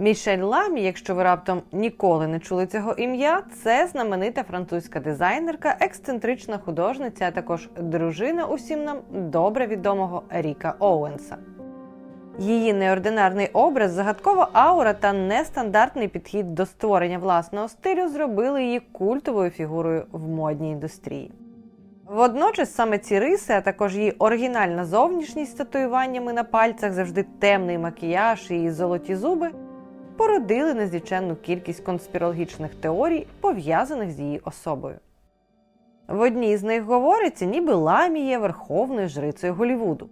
Мішель Ламі, якщо ви раптом ніколи не чули цього ім'я, це знаменита французька дизайнерка, ексцентрична художниця, а також дружина усім нам добре відомого Ріка Оуенса. Її неординарний образ, загадкова аура та нестандартний підхід до створення власного стилю зробили її культовою фігурою в модній індустрії. Водночас саме ці риси, а також її оригінальна зовнішність з татуюваннями на пальцях, завжди темний макіяж і золоті зуби, породили незліченну кількість конспірологічних теорій, пов'язаних з її особою. В одній з них говориться, ніби Ламі є верховною жрицею Голівуду,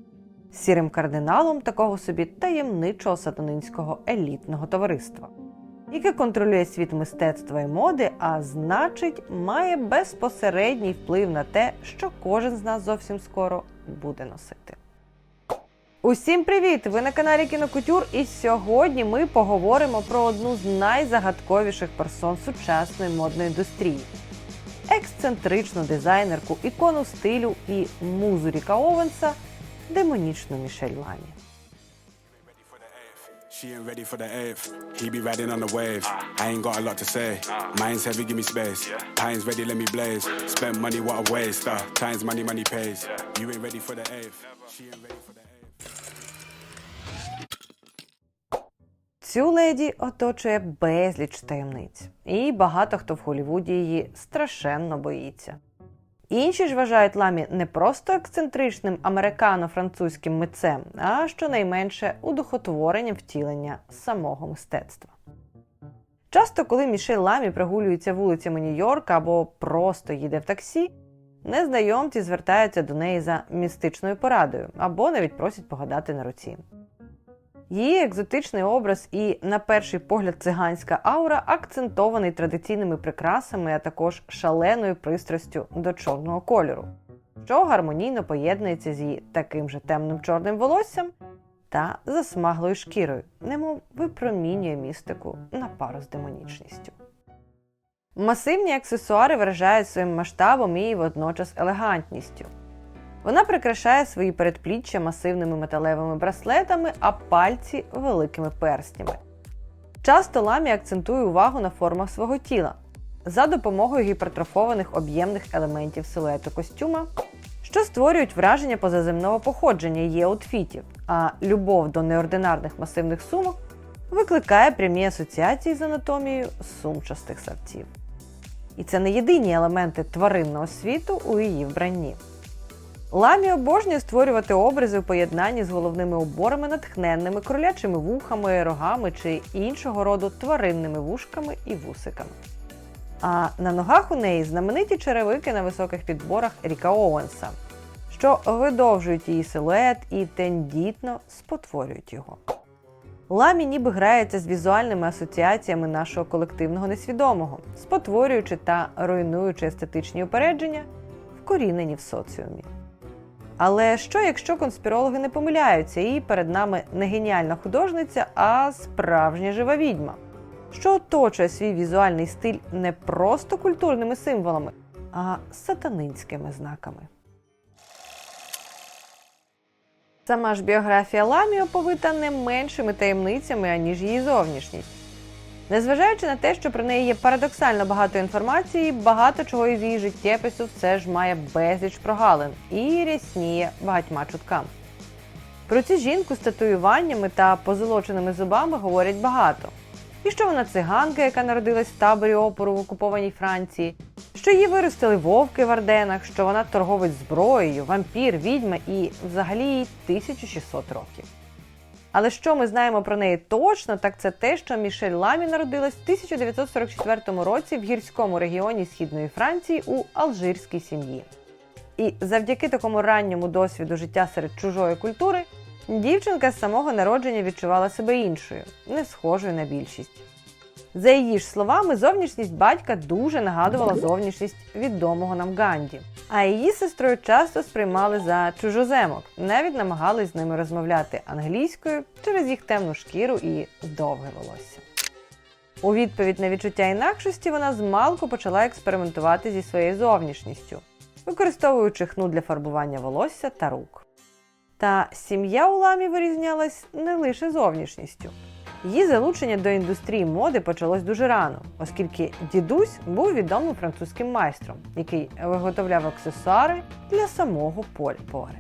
сірим кардиналом такого собі таємничого сатанинського елітного товариства, яке контролює світ мистецтва і моди, а значить, має безпосередній вплив на те, що кожен з нас зовсім скоро буде носити. Усім привіт! Ви на каналі Кінокутюр, і сьогодні ми поговоримо про одну з найзагадковіших персон сучасної модної індустрії ексцентричну дизайнерку, ікону стилю і музу Ріка Овенса, демонічну Мішель Ламі. She ain't ready for the eighth. He be riding on the wave. I ain't got a lot to say. Mine's heavy, give me space. Time's ready, let me blaze. Spend money, what a waste. Uh, time's money, money pays. You ain't ready for the eighth. She ain't ready for Цю леді оточує безліч таємниць, і багато хто в Голлівуді її страшенно боїться. Інші ж вважають ламі не просто ексцентричним американо-французьким митцем, а щонайменше удохотворенням втілення самого мистецтва. Часто, коли Мішель Ламі прогулюється вулицями Нью-Йорка або просто їде в таксі, незнайомці звертаються до неї за містичною порадою або навіть просять погадати на руці. Її екзотичний образ і, на перший погляд, циганська аура акцентований традиційними прикрасами, а також шаленою пристрастю до чорного кольору, що гармонійно поєднується з її таким же темним чорним волоссям та засмаглою шкірою, немов випромінює містику на пару з демонічністю. Масивні аксесуари вражають своїм масштабом і водночас елегантністю. Вона прикрашає свої передпліччя масивними металевими браслетами, а пальці великими перстнями. Часто ламі акцентує увагу на формах свого тіла за допомогою гіпертрофованих об'ємних елементів силуету костюма, що створюють враження позаземного походження її аутфітів, а любов до неординарних масивних сумок викликає прямі асоціації з анатомією сумчастих савців. І це не єдині елементи тваринного світу у її вбранні. Ламі обожнює створювати образи у поєднанні з головними уборами, натхненними кролячими вухами, рогами чи іншого роду тваринними вушками і вусиками. А на ногах у неї знамениті черевики на високих підборах Ріка Оуенса, що видовжують її силует і тендітно спотворюють його. Ламі ніби грається з візуальними асоціаціями нашого колективного несвідомого, спотворюючи та руйнуючи естетичні упередження, вкорінені в соціумі. Але що, якщо конспірологи не помиляються, і перед нами не геніальна художниця, а справжня жива відьма, що оточує свій візуальний стиль не просто культурними символами, а сатанинськими знаками. Сама ж біографія Ламі оповита не меншими таємницями, аніж її зовнішність. Незважаючи на те, що про неї є парадоксально багато інформації, багато чого із її життєпису все ж має безліч прогалин і рясніє багатьма чуткам. Про цю жінку з татуюваннями та позолоченими зубами говорять багато. І що вона циганка, яка народилась в таборі опору в окупованій Франції, що її виростили вовки в Арденах, що вона торговець зброєю, вампір, відьма і взагалі їй 1600 років. Але що ми знаємо про неї точно, так це те, що Мішель Ламі народилась в 1944 році в гірському регіоні Східної Франції у алжирській сім'ї. І завдяки такому ранньому досвіду життя серед чужої культури, дівчинка з самого народження відчувала себе іншою, не схожою на більшість. За її ж словами, зовнішність батька дуже нагадувала зовнішність відомого нам Ганді. А її сестрою часто сприймали за чужоземок, навіть намагались з ними розмовляти англійською через їх темну шкіру і довге волосся. У відповідь на відчуття інакшості вона змалку почала експериментувати зі своєю зовнішністю, використовуючи хну для фарбування волосся та рук. Та сім'я у ламі вирізнялась не лише зовнішністю. Її залучення до індустрії моди почалось дуже рано, оскільки дідусь був відомим французьким майстром, який виготовляв аксесуари для самого Поль Поре.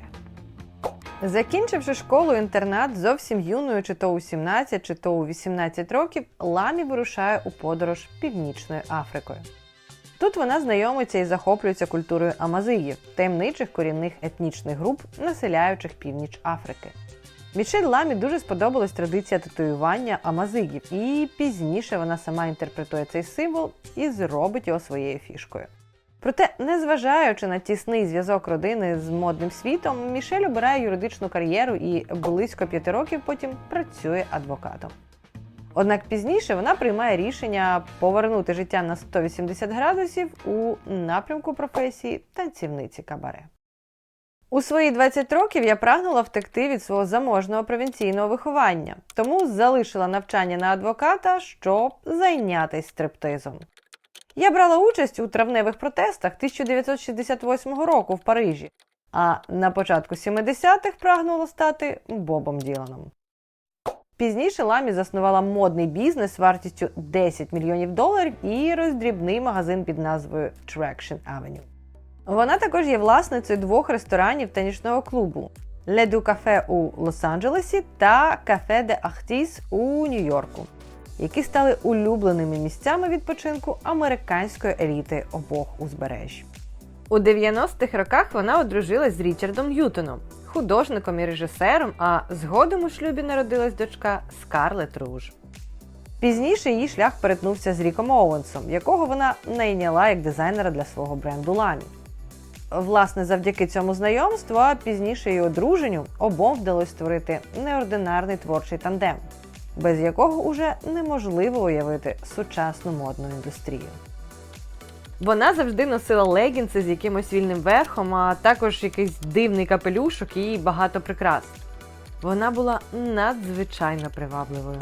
Закінчивши школу-інтернат зовсім юною, чи то у 17, чи то у 18 років, Ламі вирушає у подорож Північною Африкою. Тут вона знайомиться і захоплюється культурою амазигів, таємничих корінних етнічних груп, населяючих північ Африки. Мішель Ламі дуже сподобалась традиція татуювання амазигів, і пізніше вона сама інтерпретує цей символ і зробить його своєю фішкою. Проте, незважаючи на тісний зв'язок родини з модним світом, Мішель обирає юридичну кар'єру і близько п'яти років потім працює адвокатом. Однак пізніше вона приймає рішення повернути життя на 180 градусів у напрямку професії танцівниці кабаре. У свої 20 років я прагнула втекти від свого заможного провінційного виховання, тому залишила навчання на адвоката, щоб зайнятися стриптизом. Я брала участь у травневих протестах 1968 року в Парижі, а на початку 70-х прагнула стати Бобом Діланом. Пізніше Ламі заснувала модний бізнес вартістю 10 мільйонів доларів і роздрібний магазин під назвою Traction Avenue. Вона також є власницею двох ресторанів та нічного клубу Du Cafe у Лос-Анджелесі та Cafe de Artis у Нью-Йорку, які стали улюбленими місцями відпочинку американської еліти обох узбережжя. У 90-х роках вона одружилась з Річардом Ньютоном, художником і режисером, а згодом у шлюбі народилась дочка Скарлет Руж. Пізніше її шлях перетнувся з Ріком Оуенсом, якого вона найняла як дизайнера для свого бренду Ламі. Власне, завдяки цьому знайомству, а пізніше і одруженню, обом вдалося створити неординарний творчий тандем, без якого уже неможливо уявити сучасну модну індустрію. Вона завжди носила легінси з якимось вільним верхом, а також якийсь дивний капелюшок і багато прикрас. Вона була надзвичайно привабливою.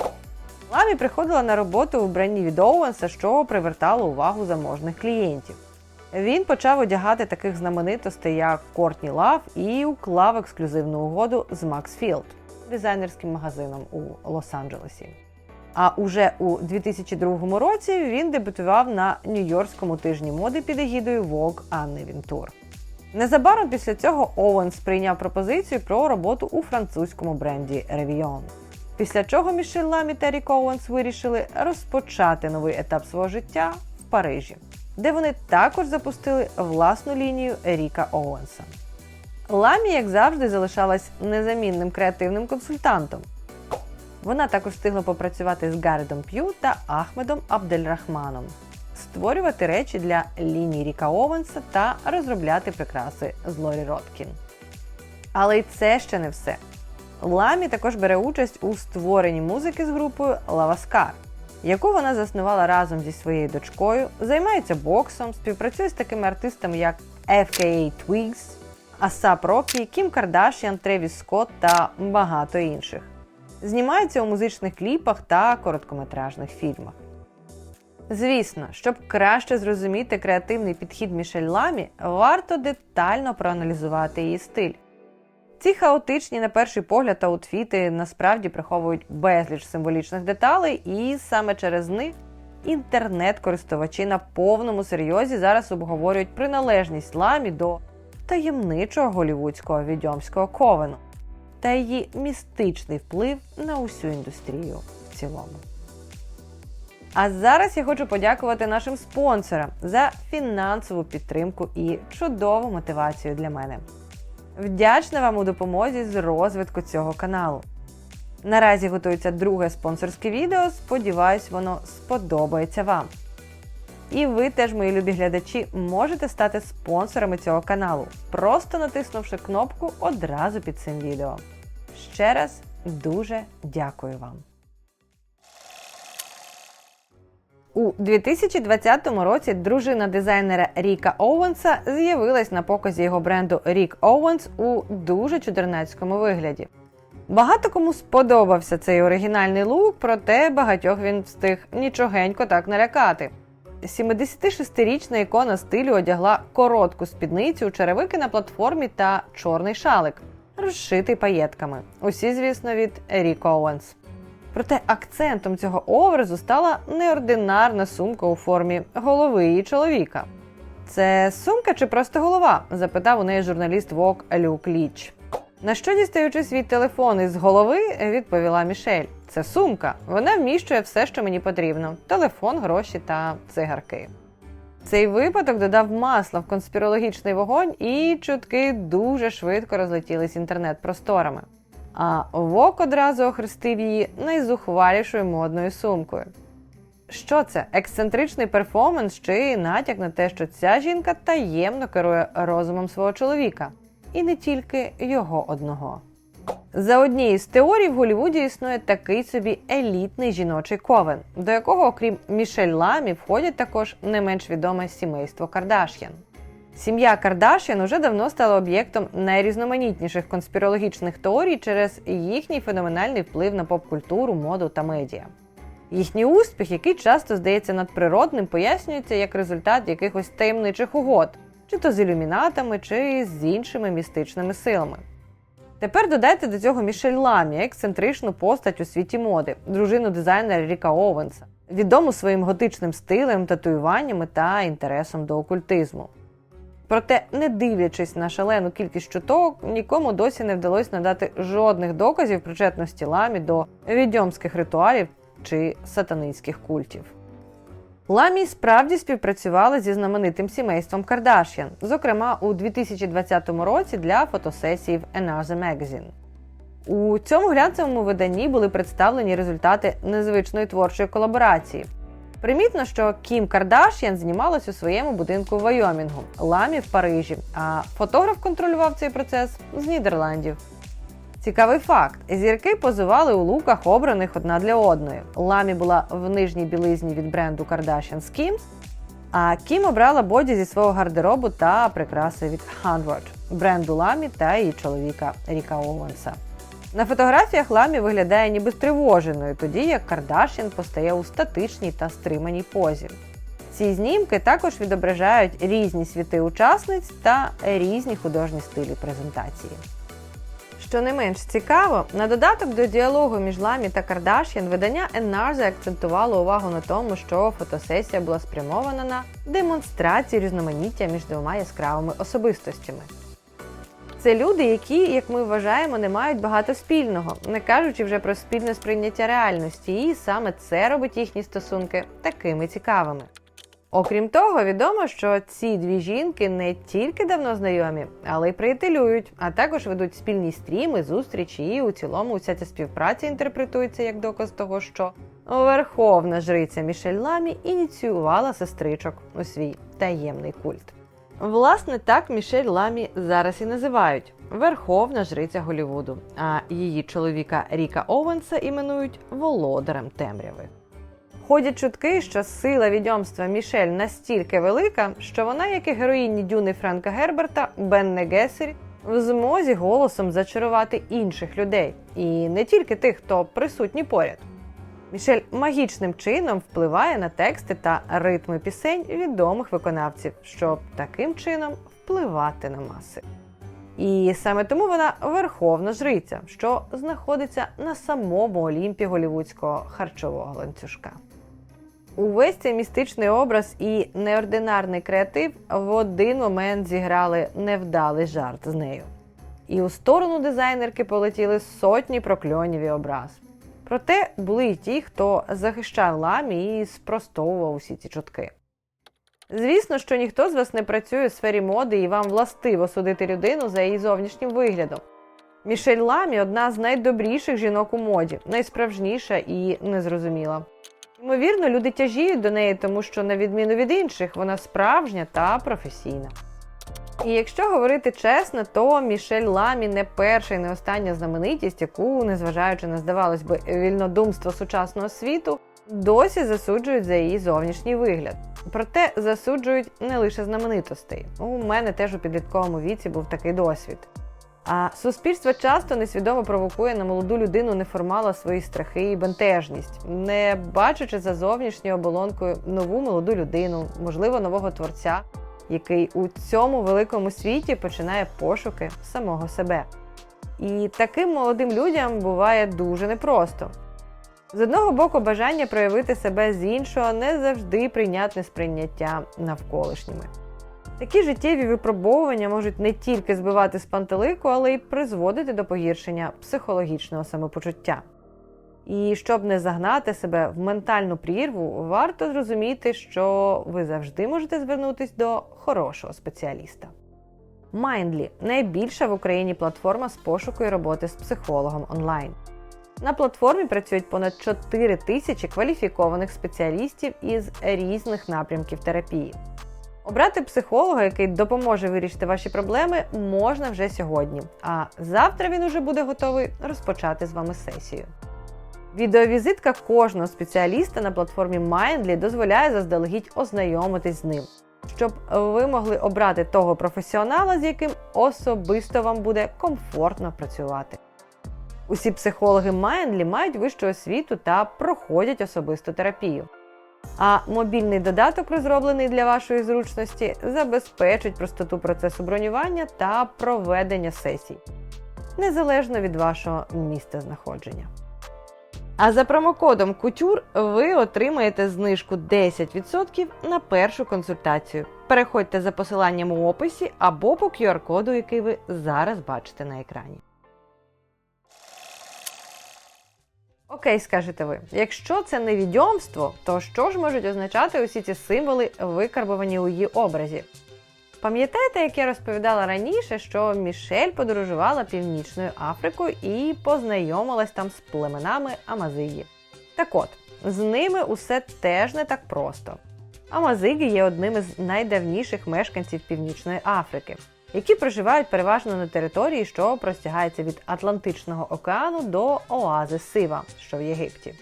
Ламі приходила на роботу у бранні від Оуенса, що привертало увагу заможних клієнтів. Він почав одягати таких знаменитостей, як Кортні Лав, і уклав ексклюзивну угоду з Field, дизайнерським магазином у Лос-Анджелесі. А уже у 2002 році він дебютував на Нью-Йоркському тижні моди під егідою Vogue Анни Вінтур. Незабаром після цього Оуенс прийняв пропозицію про роботу у французькому бренді Revion. Після чого Мішель Ламі та Рік Оуенс вирішили розпочати новий етап свого життя в Парижі, де вони також запустили власну лінію Ріка Оуенса. Ламі, як завжди, залишалась незамінним креативним консультантом. Вона також встигла попрацювати з Гаредом П'ю та Ахмедом Абдельрахманом, створювати речі для лінії Ріка Оуенса та розробляти прикраси з Лорі Роткін. Але й це ще не все. Ламі також бере участь у створенні музики з групою Лаваскар, яку вона заснувала разом зі своєю дочкою, займається боксом, співпрацює з такими артистами, як FKA Twigs, Асап Рокі, Кім Кардашян, Тревіс Скотт та багато інших. Знімається у музичних кліпах та короткометражних фільмах. Звісно, щоб краще зрозуміти креативний підхід Мішель Ламі, варто детально проаналізувати її стиль. Ці хаотичні, на перший погляд, аутфіти насправді приховують безліч символічних деталей, і саме через них інтернет-користувачі на повному серйозі зараз обговорюють приналежність ламі до таємничого голівудського відьомського ковену та її містичний вплив на усю індустрію в цілому. А зараз я хочу подякувати нашим спонсорам за фінансову підтримку і чудову мотивацію для мене. Вдячна вам у допомозі з розвитку цього каналу. Наразі готується друге спонсорське відео. Сподіваюсь, воно сподобається вам. І ви теж, мої любі глядачі, можете стати спонсорами цього каналу, просто натиснувши кнопку одразу під цим відео. Ще раз дуже дякую вам. У 2020 році дружина дизайнера Ріка Оуенса з'явилась на показі його бренду Рік Оуенс у дуже чудернацькому вигляді. Багато кому сподобався цей оригінальний лук, проте багатьох він встиг нічогенько так налякати. 76-річна ікона стилю одягла коротку спідницю, черевики на платформі та чорний шалик, розшитий паєтками. Усі, звісно, від Рік Оуенс. Проте акцентом цього образу стала неординарна сумка у формі голови її чоловіка. Це сумка чи просто голова? запитав у неї журналіст Vogue Люк Ліч. На що дістаючи свій телефон із голови, відповіла Мішель: це сумка. Вона вміщує все, що мені потрібно: телефон, гроші та цигарки. Цей випадок додав масла в конспірологічний вогонь, і чутки дуже швидко розлетілись інтернет-просторами. А Вок одразу охрестив її найзухвалішою модною сумкою. Що це? Ексцентричний перформанс чи натяк на те, що ця жінка таємно керує розумом свого чоловіка, і не тільки його одного. За однією з теорій в Голлівуді існує такий собі елітний жіночий ковен, до якого, окрім Мішель Ламі, входять також не менш відоме сімейство Кардаш'ян. Сім'я Кардаш'ян уже давно стала об'єктом найрізноманітніших конспірологічних теорій через їхній феноменальний вплив на поп-культуру, моду та медіа. Їхній успіх, який часто здається надприродним, пояснюється як результат якихось таємничих угод, чи то з ілюмінатами, чи з іншими містичними силами. Тепер додайте до цього Мішель Ламі, ексцентричну постать у світі моди, дружину дизайнера Ріка Овенса, відому своїм готичним стилем, татуюваннями та інтересом до окультизму. Проте, не дивлячись на шалену кількість чуток, нікому досі не вдалося надати жодних доказів причетності ламі до відьомських ритуалів чи сатанинських культів. Ламі справді співпрацювала зі знаменитим сімейством Кардаш'ян, зокрема у 2020 році для фотосесії в Another Magazine. У цьому глянцевому виданні були представлені результати незвичної творчої колаборації. Примітно, що Кім Кардаш'ян знімалась у своєму будинку в Вайомінгу, Ламі в Парижі, а фотограф контролював цей процес з Нідерландів. Цікавий факт: зірки позували у луках, обраних одна для одної. Ламі була в нижній білизні від бренду Kardashian Skims, а Кім обрала боді зі свого гардеробу та прикраси від Handward, бренду Ламі та її чоловіка Ріка Оуенса. На фотографіях Ламі виглядає ніби стривоженою, тоді як Кардашін постає у статичній та стриманій позі. Ці знімки також відображають різні світи учасниць та різні художні стилі презентації. Що не менш цікаво, на додаток до діалогу між Ламі та Кардаш'ян видання Enarze акцентувало увагу на тому, що фотосесія була спрямована на демонстрацію різноманіття між двома яскравими особистостями. Це люди, які, як ми вважаємо, не мають багато спільного, не кажучи вже про спільне сприйняття реальності, і саме це робить їхні стосунки такими цікавими. Окрім того, відомо, що ці дві жінки не тільки давно знайомі, але й приятелюють, а також ведуть спільні стріми, зустрічі, і у цілому уся ця співпраця інтерпретується як доказ того, що верховна жриця Мішель Ламі ініціювала сестричок у свій таємний культ. Власне, так Мішель Ламі зараз і називають Верховна жриця Голівуду, а її чоловіка Ріка Овенса іменують володарем темряви. Ходять чутки, що сила відьомства Мішель настільки велика, що вона, як і героїні Дюни Френка Герберта, Бенне Гессері, в змозі голосом зачарувати інших людей, і не тільки тих, хто присутній поряд. Мішель магічним чином впливає на тексти та ритми пісень відомих виконавців, щоб таким чином впливати на маси. І саме тому вона верховна жриця, що знаходиться на самому олімпі голівудського харчового ланцюжка. Увесь цей містичний образ і неординарний креатив в один момент зіграли невдалий жарт з нею. І у сторону дизайнерки полетіли сотні прокльонів і образ. Проте були й ті, хто захищав ламі і спростовував усі ці чутки. Звісно, що ніхто з вас не працює у сфері моди і вам властиво судити людину за її зовнішнім виглядом. Мішель Ламі одна з найдобріших жінок у моді, найсправжніша і незрозуміла. Ймовірно, люди тяжіють до неї, тому що, на відміну від інших, вона справжня та професійна. І якщо говорити чесно, то Мішель Ламі не перша і не остання знаменитість, яку, незважаючи на здавалось би, вільнодумство сучасного світу, досі засуджують за її зовнішній вигляд. Проте засуджують не лише знаменитостей. У мене теж у підлітковому віці був такий досвід. А суспільство часто несвідомо провокує на молоду людину неформала свої страхи і бентежність, не бачачи за зовнішньою оболонкою нову молоду людину, можливо, нового творця, який у цьому великому світі починає пошуки самого себе. І таким молодим людям буває дуже непросто. З одного боку, бажання проявити себе з іншого не завжди прийнятне сприйняття навколишніми. Такі життєві випробовування можуть не тільки збивати з пантелику, але й призводити до погіршення психологічного самопочуття. І щоб не загнати себе в ментальну прірву, варто зрозуміти, що ви завжди можете звернутися до хорошого спеціаліста. Mindly – найбільша в Україні платформа з пошуку і роботи з психологом онлайн. На платформі працюють понад 4 тисячі кваліфікованих спеціалістів із різних напрямків терапії. Обрати психолога, який допоможе вирішити ваші проблеми, можна вже сьогодні. А завтра він уже буде готовий розпочати з вами сесію. Відеовізитка кожного спеціаліста на платформі Mindly дозволяє заздалегідь ознайомитись з ним, щоб ви могли обрати того професіонала, з яким особисто вам буде комфортно працювати. Усі психологи Mindly мають вищу освіту та проходять особисту терапію. А мобільний додаток, розроблений для вашої зручності, забезпечить простоту процесу бронювання та проведення сесій, незалежно від вашого місця знаходження. А за промокодом Couture ви отримаєте знижку 10% на першу консультацію. Переходьте за посиланням у описі або по QR-коду, який ви зараз бачите на екрані. Окей, скажете ви, якщо це не відьомство, то що ж можуть означати усі ці символи, викарбовані у її образі? Пам'ятаєте, як я розповідала раніше, що Мішель подорожувала Північною Африкою і познайомилась там з племенами Амазиї? Так от, з ними усе теж не так просто. Амазиги є одним із найдавніших мешканців Північної Африки, які проживають переважно на території, що простягається від Атлантичного океану до оази Сива, що в Єгипті.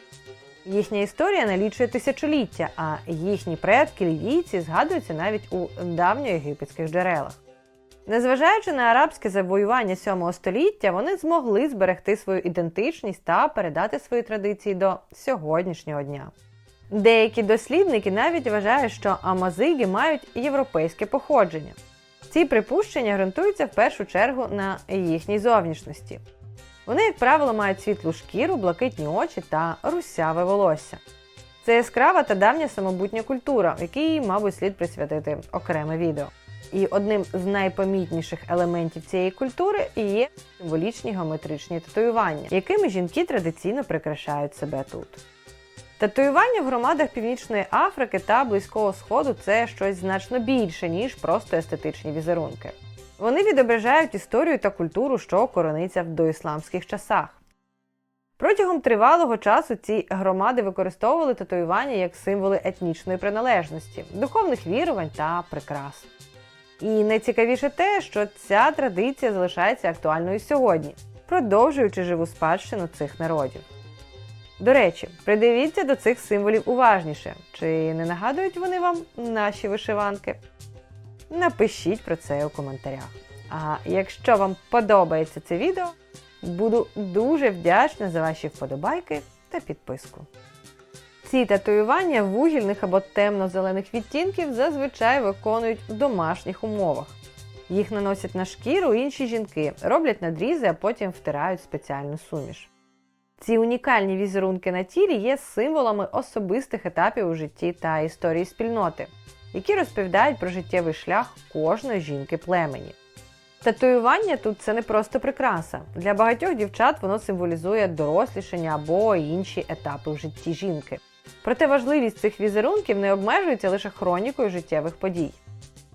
Їхня історія налічує тисячоліття, а їхні предки лівійці згадуються навіть у давньоєгипетських джерелах. Незважаючи на арабське завоювання 7 століття, вони змогли зберегти свою ідентичність та передати свої традиції до сьогоднішнього дня. Деякі дослідники навіть вважають, що амазиги мають європейське походження. Ці припущення ґрунтуються в першу чергу на їхній зовнішності. Вони, як правило, мають світлу шкіру, блакитні очі та русяве волосся. Це яскрава та давня самобутня культура, якій, мабуть, слід присвятити окреме відео. І одним з найпомітніших елементів цієї культури є символічні геометричні татуювання, якими жінки традиційно прикрашають себе тут. Татуювання в громадах Північної Африки та Близького Сходу це щось значно більше, ніж просто естетичні візерунки. Вони відображають історію та культуру, що корониться в доісламських часах. Протягом тривалого часу ці громади використовували татуювання як символи етнічної приналежності, духовних вірувань та прикрас. І найцікавіше те, що ця традиція залишається актуальною сьогодні, продовжуючи живу спадщину цих народів. До речі, придивіться до цих символів уважніше, чи не нагадують вони вам наші вишиванки? Напишіть про це у коментарях. А якщо вам подобається це відео, буду дуже вдячна за ваші вподобайки та підписку. Ці татуювання вугільних або темно-зелених відтінків зазвичай виконують в домашніх умовах. Їх наносять на шкіру інші жінки, роблять надрізи, а потім втирають спеціальну суміш. Ці унікальні візерунки на тілі є символами особистих етапів у житті та історії спільноти, які розповідають про життєвий шлях кожної жінки племені. Татуювання тут це не просто прикраса. Для багатьох дівчат воно символізує дорослішання або інші етапи в житті жінки. Проте важливість цих візерунків не обмежується лише хронікою життєвих подій.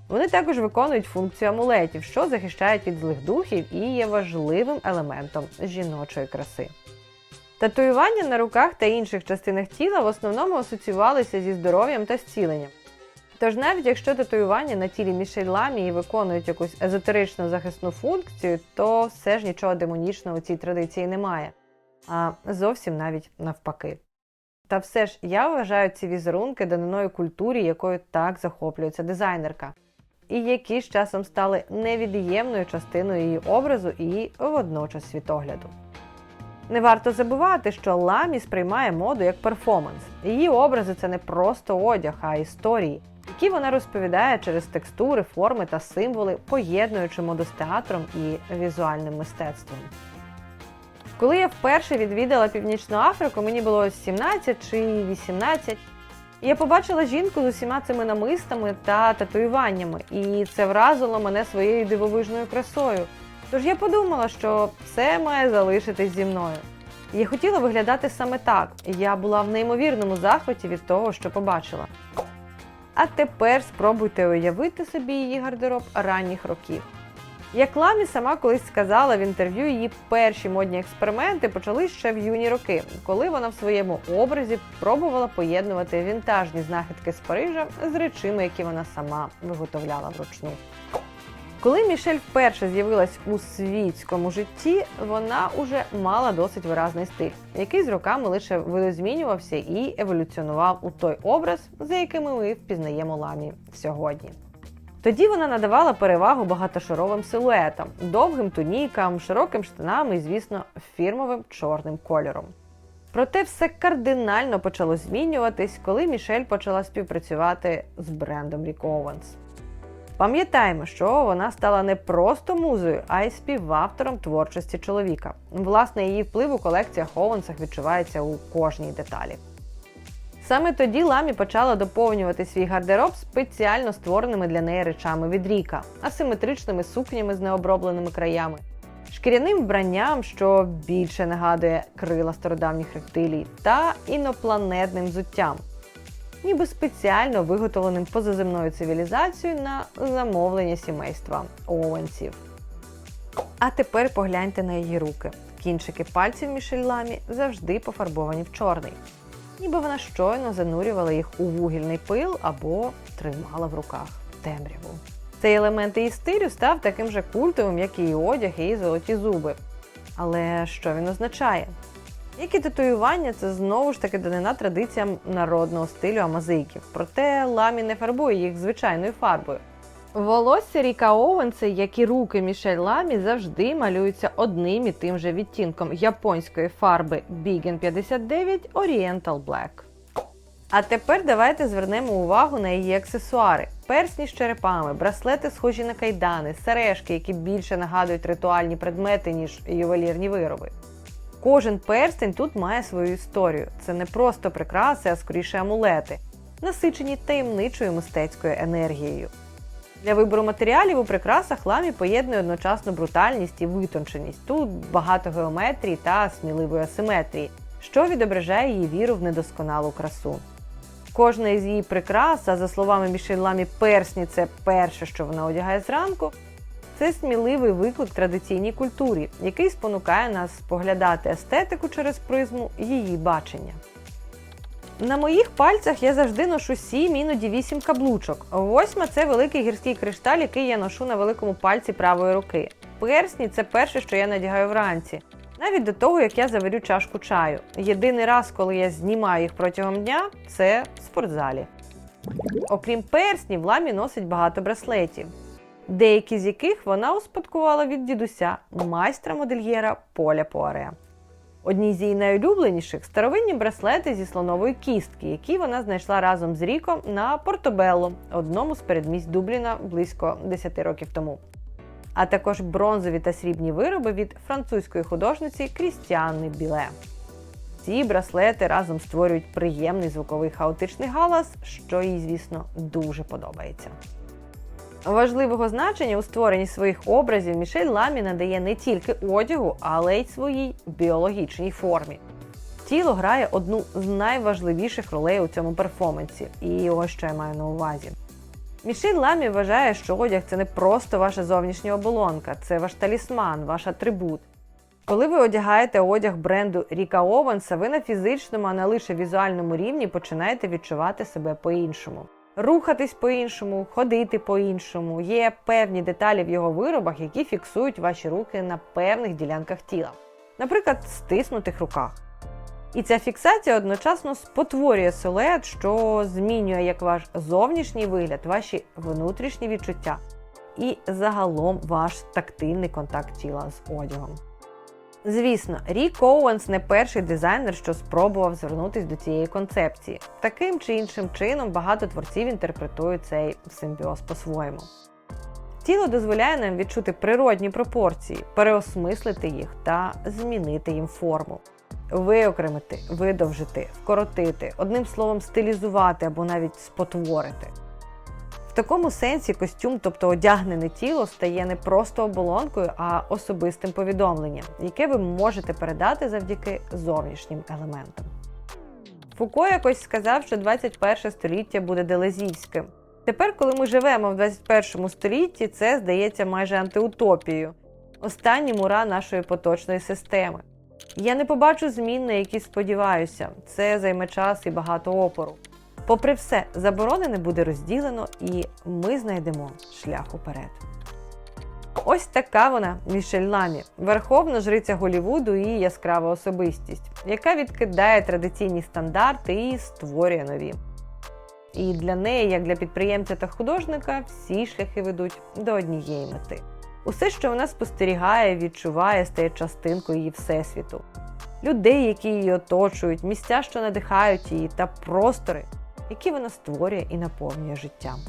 Вони також виконують функцію амулетів, що захищають від злих духів і є важливим елементом жіночої краси. Татуювання на руках та інших частинах тіла в основному асоціювалися зі здоров'ям та зціленням. Тож навіть якщо татуювання на тілі Мішель Ламії виконують якусь езотеричну захисну функцію, то все ж нічого демонічного у цій традиції немає, а зовсім навіть навпаки. Та все ж я вважаю ці візерунки даниною культурі, якою так захоплюється дизайнерка, і які з часом стали невід'ємною частиною її образу і водночас світогляду. Не варто забувати, що Ламі сприймає моду як перформанс. Її образи це не просто одяг, а історії, які вона розповідає через текстури, форми та символи, поєднуючи моду з театром і візуальним мистецтвом. Коли я вперше відвідала Північну Африку, мені було 17 чи 18. Я побачила жінку з усіма цими намистами та татуюваннями, і це вразило мене своєю дивовижною красою. Тож я подумала, що це має залишитись зі мною. Я хотіла виглядати саме так. Я була в неймовірному захваті від того, що побачила. А тепер спробуйте уявити собі її гардероб ранніх років. Як Ламі сама колись сказала в інтерв'ю, її перші модні експерименти почались ще в юні роки, коли вона в своєму образі пробувала поєднувати вінтажні знахідки з Парижа з речами, які вона сама виготовляла вручну. Коли Мішель вперше з'явилась у світському житті, вона уже мала досить виразний стиль, який з роками лише видозмінювався і еволюціонував у той образ, за якими ми впізнаємо ламі сьогодні. Тоді вона надавала перевагу багатошаровим силуетам, довгим тунікам, широким штанам і, звісно, фірмовим чорним кольором. Проте все кардинально почало змінюватись, коли Мішель почала співпрацювати з брендом Рік Ованс. Пам'ятаємо, що вона стала не просто музою, а й співавтором творчості чоловіка. Власне, її вплив у колекціях Овансах відчувається у кожній деталі. Саме тоді Ламі почала доповнювати свій гардероб спеціально створеними для неї речами від Ріка, асиметричними сукнями з необробленими краями, шкіряним вбранням, що більше нагадує крила стародавніх рептилій, та інопланетним взуттям, ніби спеціально виготовленим позаземною цивілізацією на замовлення сімейства Оуенсів. А тепер погляньте на її руки. Кінчики пальців Мішель Ламі завжди пофарбовані в чорний ніби вона щойно занурювала їх у вугільний пил або тримала в руках темряву. Цей елемент її стилю став таким же культовим, як і її одяг і її золоті зуби. Але що він означає? Як і татуювання, це знову ж таки данина традиціям народного стилю амазийків. Проте ламі не фарбує їх звичайною фарбою. Волосся Ріка Оуенса, як і руки Мішель Ламі, завжди малюються одним і тим же відтінком японської фарби Bigen 59 Oriental Black. А тепер давайте звернемо увагу на її аксесуари: персні з черепами, браслети, схожі на кайдани, сережки, які більше нагадують ритуальні предмети, ніж ювелірні вироби. Кожен перстень тут має свою історію. Це не просто прикраси, а скоріше амулети, насичені таємничою мистецькою енергією. Для вибору матеріалів у прикрасах ламі поєднує одночасно брутальність і витонченість. Тут багато геометрії та сміливої асиметрії, що відображає її віру в недосконалу красу. Кожна із її прикрас, а за словами Мішель Ламі, персні це перше, що вона одягає зранку. Це сміливий виклик традиційній культурі, який спонукає нас споглядати естетику через призму її бачення. На моїх пальцях я завжди ношу сім, іноді вісім каблучок. Восьма це великий гірський кришталь, який я ношу на великому пальці правої руки. Персні це перше, що я надягаю вранці. Навіть до того, як я заварю чашку чаю. Єдиний раз, коли я знімаю їх протягом дня, це в спортзалі. Окрім перснів, ламі носить багато браслетів, деякі з яких вона успадкувала від дідуся, майстра модельєра Поля Пуаре. Одні з її найулюбленіших старовинні браслети зі слонової кістки, які вона знайшла разом з Ріком на Портобелло, одному з передмість Дубліна близько 10 років тому. А також бронзові та срібні вироби від французької художниці Крістіани Біле. Ці браслети разом створюють приємний звуковий хаотичний галас, що їй, звісно, дуже подобається. Важливого значення у створенні своїх образів Мішель Ламі надає не тільки одягу, але й своїй біологічній формі. Тіло грає одну з найважливіших ролей у цьому перформансі, і ось що я маю на увазі. Мішель Ламі вважає, що одяг це не просто ваша зовнішня оболонка, це ваш талісман, ваш атрибут. Коли ви одягаєте одяг бренду Ріка Ованса, ви на фізичному, а не лише візуальному рівні починаєте відчувати себе по-іншому рухатись по-іншому, ходити по-іншому. Є певні деталі в його виробах, які фіксують ваші руки на певних ділянках тіла, наприклад, стиснутих руках. І ця фіксація одночасно спотворює силует, що змінює як ваш зовнішній вигляд, ваші внутрішні відчуття і загалом ваш тактильний контакт тіла з одягом. Звісно, Рік Оуенс не перший дизайнер, що спробував звернутися до цієї концепції. Таким чи іншим чином багато творців інтерпретують цей симбіоз по-своєму. Тіло дозволяє нам відчути природні пропорції, переосмислити їх та змінити їм форму. Виокремити, видовжити, вкоротити, одним словом, стилізувати або навіть спотворити. Такому сенсі костюм, тобто одягнене тіло, стає не просто оболонкою, а особистим повідомленням, яке ви можете передати завдяки зовнішнім елементам. Фуко якось сказав, що 21 століття буде делезійським. Тепер, коли ми живемо в 21 столітті, це здається майже антиутопією, останнім ура нашої поточної системи. Я не побачу змін, на які сподіваюся, це займе час і багато опору. Попри все, заборони не буде розділено, і ми знайдемо шлях уперед. Ось така вона Мішель Ламі, верховна жриця Голівуду і яскрава особистість, яка відкидає традиційні стандарти і створює нові. І для неї, як для підприємця та художника, всі шляхи ведуть до однієї мети. Усе, що вона спостерігає, відчуває, стає частинкою її всесвіту. Людей, які її оточують, місця, що надихають її, та простори, які вона створює і наповнює життям.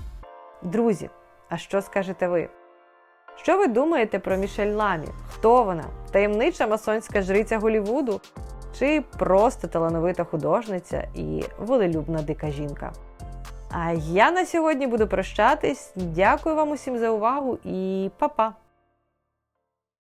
Друзі, а що скажете ви? Що ви думаєте про Мішель Ламі? Хто вона? Таємнича масонська жриця Голівуду? Чи просто талановита художниця і волелюбна дика жінка? А я на сьогодні буду прощатись. Дякую вам усім за увагу і па-па!